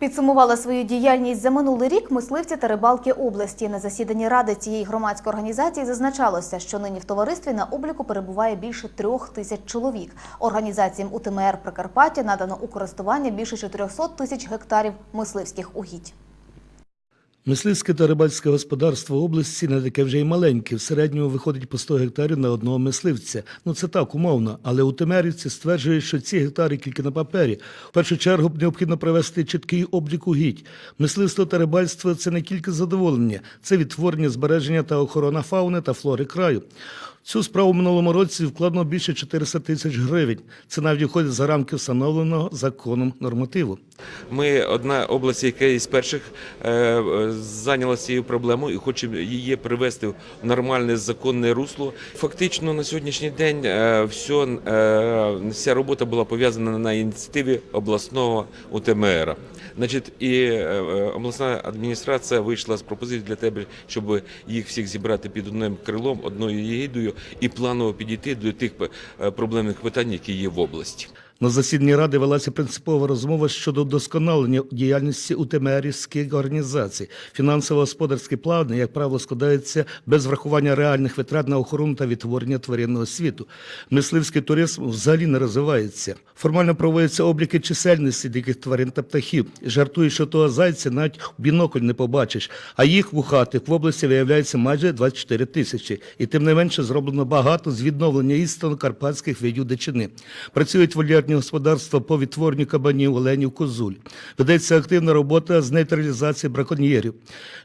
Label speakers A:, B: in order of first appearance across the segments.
A: Підсумували свою діяльність за минулий рік мисливці та рибалки області. На засіданні ради цієї громадської організації зазначалося, що нині в товаристві на обліку перебуває більше трьох тисяч чоловік. Організаціям УТМР Прикарпаття надано у користування більше 400 тисяч гектарів мисливських угідь.
B: Мисливське та рибальське господарство області не таке вже й маленьке. В середньому виходить по 100 гектарів на одного мисливця. Ну це так, умовно. Але у Темерівці стверджують, що ці гектари тільки на папері. В першу чергу необхідно провести чіткий облік угідь. Мисливство та рибальство це не тільки задоволення, це відтворення, збереження та охорона фауни та флори краю. Цю справу в минулому році вкладено більше 400 тисяч гривень. Це навіть виходить за рамки встановленого законом нормативу.
C: Ми одна область, яка із перших е, зайнялася цією проблемою і хочемо її привести в нормальне законне русло. Фактично на сьогоднішній день е, все, вся робота була пов'язана на ініціативі обласного УТМР. Значить, і е, обласна адміністрація вийшла з пропозицією для тебе, щоб їх всіх зібрати під одним крилом, одною єгідою і планово підійти до тих проблемних питань, які є в області.
B: На засіданні ради велася принципова розмова щодо вдосконалення діяльності УТМРівських організацій. Фінансово-господарські плани, як правило, складаються без врахування реальних витрат на охорону та відтворення тваринного світу. Мисливський туризм взагалі не розвивається. Формально проводяться обліки чисельності диких тварин та птахів. Жартують, що того зайця навіть в бінокль не побачиш, а їх вухатих в області виявляється майже 24 тисячі. І тим не менше зроблено багато з відновлення істинно карпатських видів дичини. Працюють вольєрні господарства по відтворенню кабанів, оленів, козуль. Ведеться активна робота з нейтралізації браконьєрів.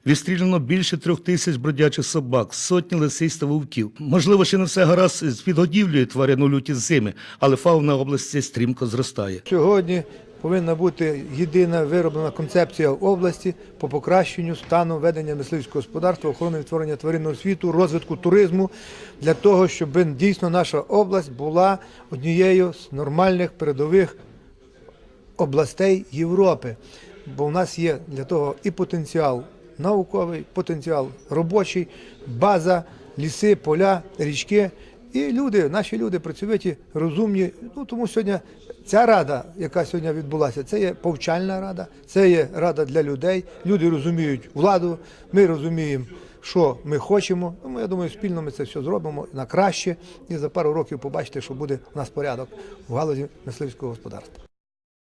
B: Відстріляно більше трьох тисяч бродячих собак, сотні лисиць та вовків. Можливо, ще не все гаразд з підгодівлею тварин у люті зими, але фауна області стрімко зростає.
D: Сьогодні повинна бути єдина вироблена концепція області по покращенню стану ведення мисливського господарства, охорони відтворення тваринного світу, розвитку туризму для того, щоб дійсно наша область була однією з нормальних передових областей Європи. Бо в нас є для того і потенціал науковий, потенціал робочий, база, ліси, поля, річки. І люди, наші люди працьовиті, розумні. Ну тому сьогодні ця рада, яка сьогодні відбулася, це є повчальна рада, це є рада для людей. Люди розуміють владу, ми розуміємо, що ми хочемо. Тому я думаю, спільно ми це все зробимо на краще. І за пару років побачите, що буде у нас порядок в галузі мисливського господарства.